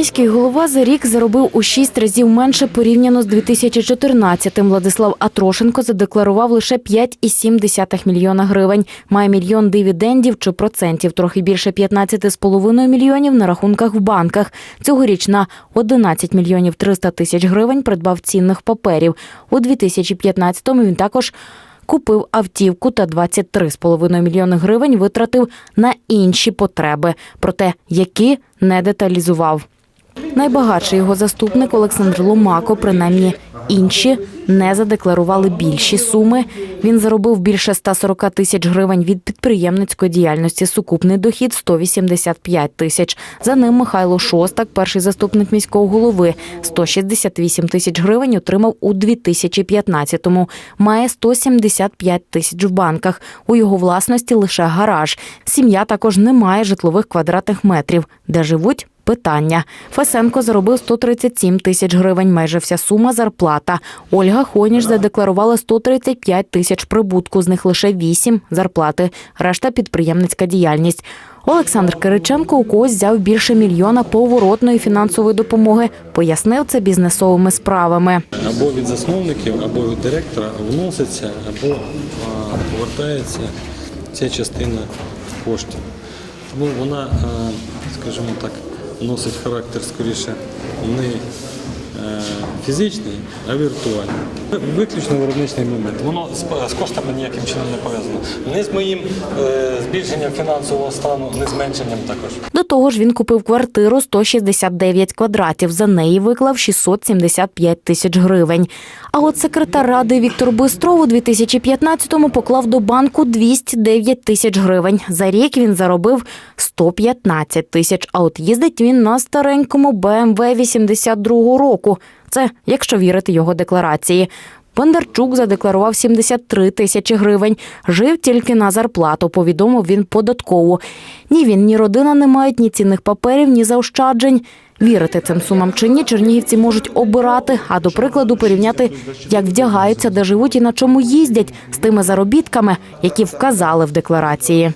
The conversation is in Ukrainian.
Міський голова за рік заробив у шість разів менше порівняно з 2014-м. Владислав Атрошенко задекларував лише 5,7 мільйона гривень. Має мільйон дивідендів чи процентів, трохи більше 15,5 мільйонів на рахунках в банках. Цьогоріч на 11 мільйонів 300 тисяч гривень придбав цінних паперів. У 2015-му він також купив автівку та 23,5 мільйони гривень витратив на інші потреби, проте які не деталізував. Найбагатший його заступник Олександр Ломако, принаймні інші не задекларували більші суми. Він заробив більше 140 тисяч гривень від підприємницької діяльності. Сукупний дохід 185 тисяч. За ним Михайло Шостак, перший заступник міського голови, 168 тисяч гривень отримав у 2015-му. Має 175 тисяч в банках. У його власності лише гараж. Сім'я також не має житлових квадратних метрів, де живуть. Питання. Фесенко заробив 137 тисяч гривень, майже вся сума зарплата. Ольга Хоніш задекларувала 135 тисяч прибутку, з них лише 8 зарплати, решта підприємницька діяльність. Олександр Кириченко у когось взяв більше мільйона поворотної фінансової допомоги. Пояснив це бізнесовими справами. або від засновників, або від директора вноситься, або повертається ця частина коштів. Тому вона, скажімо так, носить характер скоріше. Не фізичний, а віртуальний. Виключно виробничний момент. Воно з, коштами ніяким чином не пов'язано. Не з моїм е, збільшенням фінансового стану, не зменшенням також. До того ж, він купив квартиру 169 квадратів. За неї виклав 675 тисяч гривень. А от секретар ради Віктор Бистров у 2015-му поклав до банку 209 тисяч гривень. За рік він заробив 115 тисяч. А от їздить він на старенькому BMW 82-го року. Це якщо вірити його декларації. Бондарчук задекларував 73 тисячі гривень. Жив тільки на зарплату, повідомив він податково. Ні він, ні родина не мають ні цінних паперів, ні заощаджень. Вірити цим сумам чи ні, чернігівці можуть обирати, а до прикладу порівняти, як вдягаються, де живуть і на чому їздять з тими заробітками, які вказали в декларації.